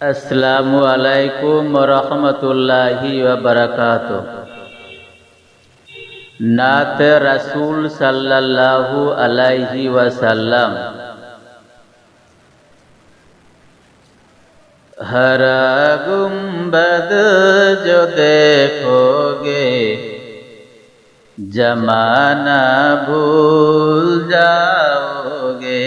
আসসালামু আলাইকুম রহমতুল্লাহি বারাকাত নাত রাসুল সাল্লাল্লাহু আলাইহি ওয়াসাল্লাম হরা গুম্বদ যো দেখোগে জমানা ভুল যাওগে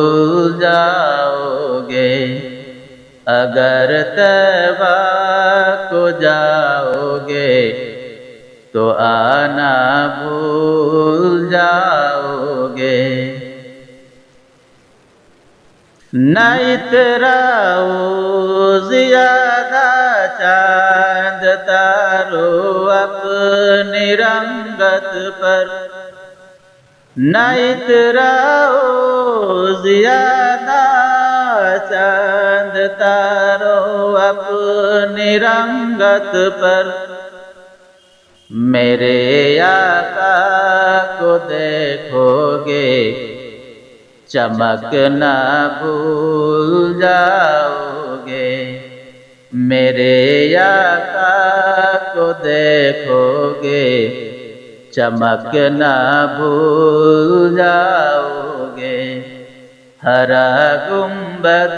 अगर तबा को जाओगे तो आना भूल जाओगे। न इतराओ ज़्यादा चाँद तारो अपनी रंगत पर। न इतराओ ज़्यादा अपनी रंगत पर। मेरे आका को देखोगे, चमक ना भूल जाओगे। मेरे आका को देखोगे, चमक ना भूल जाओगे। हरा गुंबद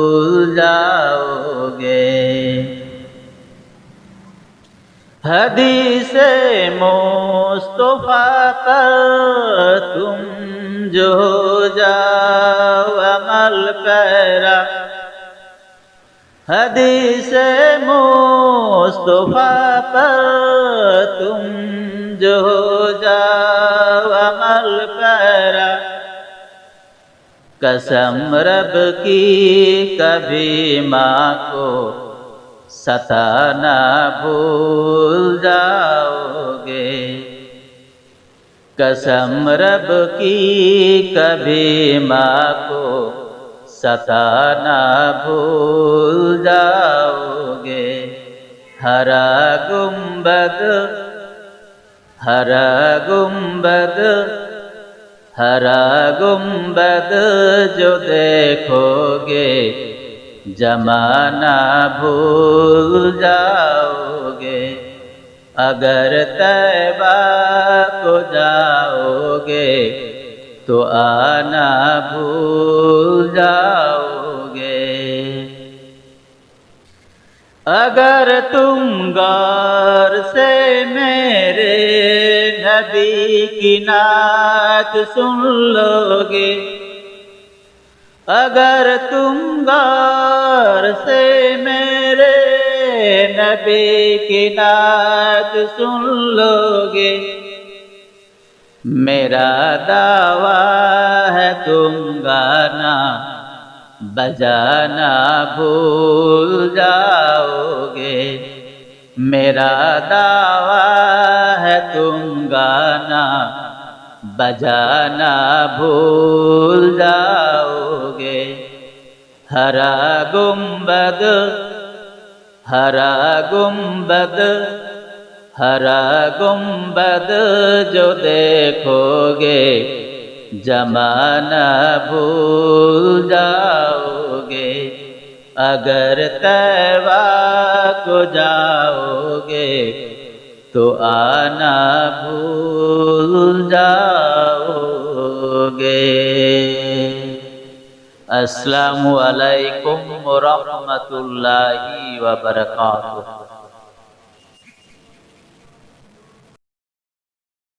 हदीस मुस्तफ़ा पर तुम जो जाओ अमल पैरा हदीस मुस्तफ़ा पर तुम जो जाओ अमल पैरा कसम रब की कभी माँ को सताना भूल जाओगे। कसम रब की कभी माँ को सताना भूल जाओगे। हरा गुंबद हरा गुंबद हरा गुंबद जो देखोगे। जमाना भूल जाओगे, अगर तैबा को जाओगे तो आना भूल जाओगे। अगर तुम गौर से मेरे नबी की नात सुन लोगे अगर तुम गौर से मेरे नबी की नात सुन लोगे। मेरा दावा है तुम गाना बजाना भूल जाओगे। मेरा दावा है तुम गाना बजाना भूल जाओगे। हरा गुंबद हरा गुंबद हरा गुंबद जो देखोगे, जमाना भूल जाओगे। अगर तैवा को जाओगे तो आना भूल जाओगे अस्सलामु अलैकुम वरहमतुल्लाहि वबरकातुहू